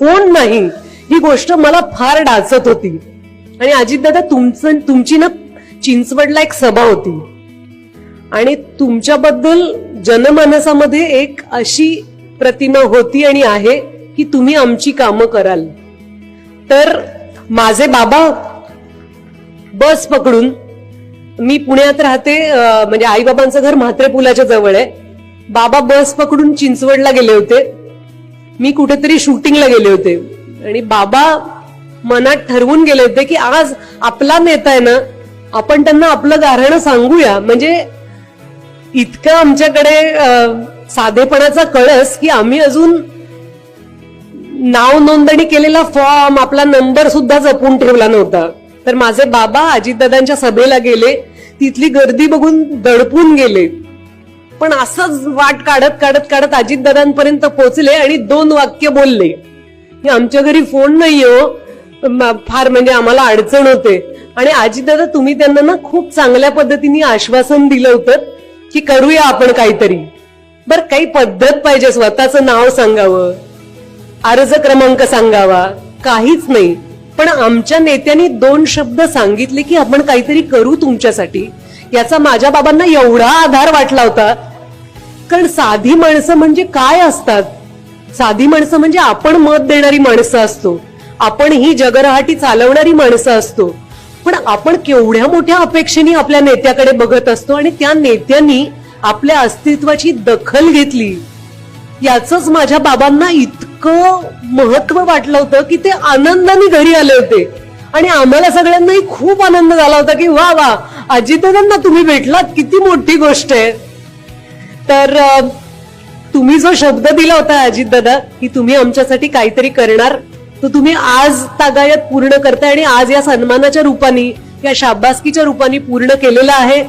कोण नाही? ही गोष्ट मला फार डाचत होती. आणि अजितदादा तुमचं तुमची ना चिंचवडला एक सभा होती. आणि तुमच्याबद्दल जनमानसामध्ये एक अशी प्रतिमा होती आणि आहे की तुम्ही आमची कामं कराल. तर माझे बाबा बस पकडून मी पुण्यात राहते म्हणजे म्हणजे आईबाबांचं घर म्हात्रे पुलाच्या जवळ आहे. बाबा बस पकडून चिंचवडला गेले होते. मी कुठेतरी शूटिंगला गेले होते. आणि बाबा मनात ठरवून गेले होते की आज आपला नेता आहे ना आपण त्यांना आपलं गाऱ्हाणं सांगूया. म्हणजे इतकं आमच्याकडे साधेपणाचा कळस की आम्ही अजून नाव नोंदणी केलेला फॉर्म आपला नंबर सुद्धा जपून ठेवला नव्हता. तर माझे बाबा अजितदादांच्या सभेला गेले. तिथली गर्दी बघून दडपून गेले. पण असंच वाट काढत काढत काढत अजितदादांपर्यंत पोहोचले आणि दोन वाक्य बोलले. की आमच्या घरी फोन नाही हो. फार म्हणजे आम्हाला अडचण होते. आणि अजितदादा तुम्ही त्यांना ना खूप चांगल्या पद्धतीने आश्वासन दिलं होतं की करूया आपण काहीतरी. बर काही पद्धत पाहिजे स्वतःचं नाव सांगावं अर्ज क्रमांक सांगावा काहीच नाही. पण आमच्या नेत्यांनी दोन शब्द सांगितले की आपण काहीतरी करू तुमच्यासाठी. याचा माझ्या बाबांना एवढा आधार वाटला होता कारण साधी माणसं म्हणजे काय असतात? साधी माणसं म्हणजे आपण मत देणारी माणसं असतो. आपण ही जगरहाटी चालवणारी माणसं असतो. पण आपण केवढ्या मोठ्या अपेक्षेने आपल्या नेत्याकडे बघत असतो आणि त्या नेत्यांनी आपल्या अस्तित्वाची दखल घेतली. याच माझ्या बाबांना इतकं महत्त्व वाटलं होतं की ते आनंदाने घरी आले होते. आणि आम्हाला सगळ्यांनाही खूप आनंद झाला होता की वा वा अजितदादांना तुम्ही भेटलात किती मोठी गोष्ट आहे. तर तुम्ही जो शब्द दिला होता अजित दादा की तुम्ही आमच्यासाठी काहीतरी करणार तो तुम्ही आज तागायत पूर्ण करताय आणि आज या सन्मानाच्या रूपाने या शाबासकीच्या रूपाने पूर्ण केलेला आहे.